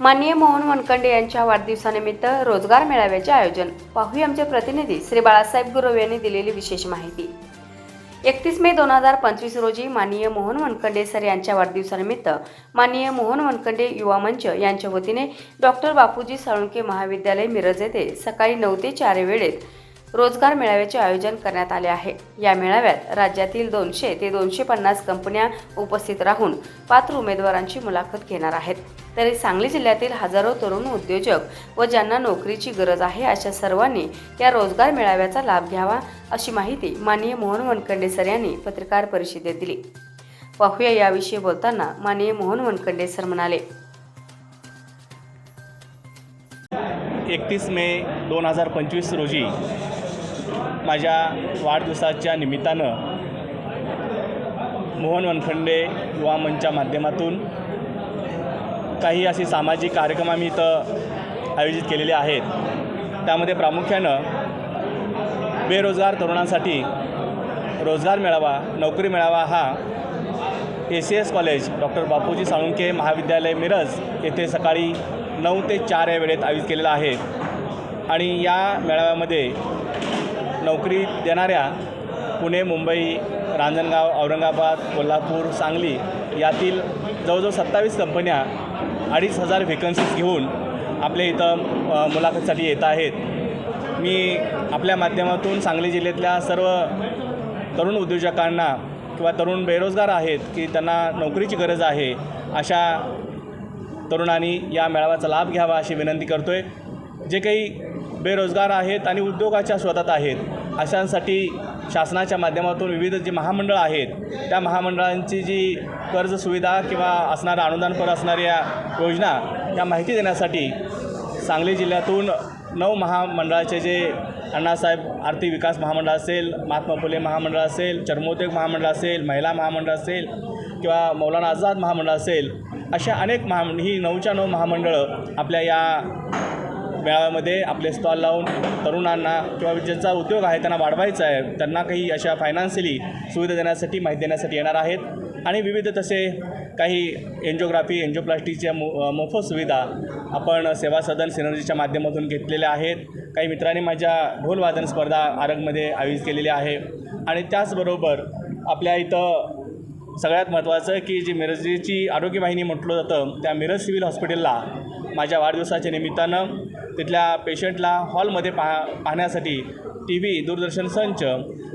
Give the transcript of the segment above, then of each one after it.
माननीय मोहन वनकंडे यांच्या वाढदिवसानिमित्त रोजगार मेळाव्याचे आयोजन. पाहूया आमचे प्रतिनिधी श्री बाळासाहेब गुरव यांनी दिलेली विशेष माहिती. एकतीस मे दोन हजार पंचवीस रोजी माननीय मोहन वनखंडे सर यांच्या वाढदिवसानिमित्त माननीय मोहन वनखंडे युवा मंच यांच्या वतीने डॉक्टर बापूजी साळुंके महाविद्यालय मिरज येथे सकाळी नऊ ते चार वेळेत रोजगार मेळाव्याचे आयोजन करण्यात आले आहे. या मेळाव्यात राज्यातील दोनशे ते दोनशे पन्नास कंपन्या उपस्थित राहून पात्र उमेदवारांची मुलाखत घेणार आहेत. तरी सांगली जिल्ह्यातील हजारो तरुण उद्योजक व ज्यांना नोकरीची गरज आहे अशा सर्वांनी या रोजगार मेळाव्याचा लाभ घ्यावा अशी माहिती माननीय मोहन वनखंडे सर यांनी पत्रकार परिषदेत दिली. पाहूया याविषयी बोलताना माननीय मोहन वनखंडे सर म्हणाले. एकतीस मे दोन हजार पंचवीस रोजी माझ्या वाढदिवसाच्या निमित्तानं मोहन वनखंडे युवा मंचच्या माध्यमातून काही असे सामाजिक कार्यक्रम आम्ही इथं आयोजित केलेले आहेत. त्यामध्ये प्रामुख्यानं बेरोजगार तरुणांसाठी रोजगार मेळावा नोकरी मेळावा हा A C S college doctor Bapuji Salunkhe महाविद्यालय मिरज येथे सकाळी नऊ ते चार या वेळेत आयोजित केलेला आहे. आणि या मेळाव्यामध्ये नोकरी देणाऱ्या पुणे मुंबई रांजणगाव औरंगाबाद कोल्हापूर सांगली यातील जवळजवळ सत्तावीस कंपन्या अडीच हजार व्हेकन्सीज घेऊन आपल्या इथं मुलाखतीसाठी येत आहेत. मी आपल्या माध्यमातून सांगली जिल्ह्यातल्या सर्व तरुण उद्योजकांना किंवा तरुण बेरोजगार आहेत की त्यांना नोकरीची गरज आहे अशा तरुणांनी या मेळाव्याचा लाभ घ्यावा अशी विनंती करतो आहे जे काही बेरोजगार आहेत आणि उद्योगाच्या शोधात आहेत अशांसाठी शासनाच्या माध्यमातून विविध जी महामंडळं आहेत त्या महामंडळांची जी कर्ज सुविधा किंवा असणाऱ्या अनुदानपर असणाऱ्या योजना या माहिती देण्यासाठी सांगली जिल्ह्यातून नऊ महामंडळाचे जे अण्णासाहेब आर्थिक विकास महामंडळ असेल महात्मा फुले महामंडळ असेल चर्मोद्योग महामंडळ असेल महिला महामंडळ असेल किंवा मौलाना आझाद महामंडळ असेल अशा अनेक महा ही नऊच्या नऊ महामंडळं आपल्या या मेळाव्यामध्ये आपले स्टॉल लावून तरुणांना किंवा ज्यांचा उद्योग आहे त्यांना वाढवायचा आहे त्यांना काही अशा फायनान्शियली सुविधा देण्यासाठी माहिती देण्यासाठी येणार आहेत. आणि विविध तसे काही एन्जिओग्राफी एन्जिओप्लास्टीच्या मो मोफत सुविधा आपण सेवा सदन सिनर्जीच्या माध्यमातून घेतलेल्या आहेत. काही मित्रांनी माझ्या ढोलवादन स्पर्धा आरगमध्ये आयोजित केलेली आहे. आणि त्याचबरोबर आपल्या इथं सगळ्यात महत्त्वाचं की जी मिरजेची आरोग्य वाहिनी म्हटलं जातं त्या मिरज सिव्हिल हॉस्पिटलला माझ्या वाढदिवसाच्या निमित्तानं तिथल्या पेशंटला हॉलमध्ये पाहा पाहण्यासाठी टी व्ही दूरदर्शन संच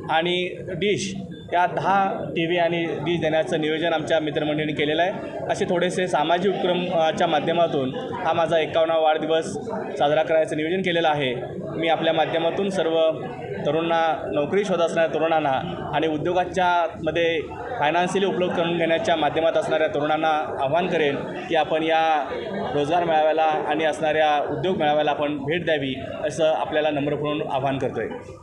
आणि डिश या दहा टी व्ही आणि डिश देण्याचं नियोजन आमच्या मित्रमंडळींनी केलेलं आहे. असे थोडेसे सामाजिक उपक्रमच्या माध्यमातून हा माझा एकावन्नावा वाढदिवस साजरा करायचं नियोजन केलेलं आहे. मी आपल्या माध्यमातून सर्व तरुणांना नोकरी शोध असणाऱ्या तरुणांना आणि उद्योगाच्या मध्ये फायनान्शियली उपलब्ध करून घेण्याच्या माध्यमात असणाऱ्या तरुणांना आव्हान करेन की आपण या रोजगार मेळाव्याला आणि असणाऱ्या उद्योग मेळाव्याला आपण भेट द्यावी असं आपल्याला नम्रपणून आव्हान करतो आहे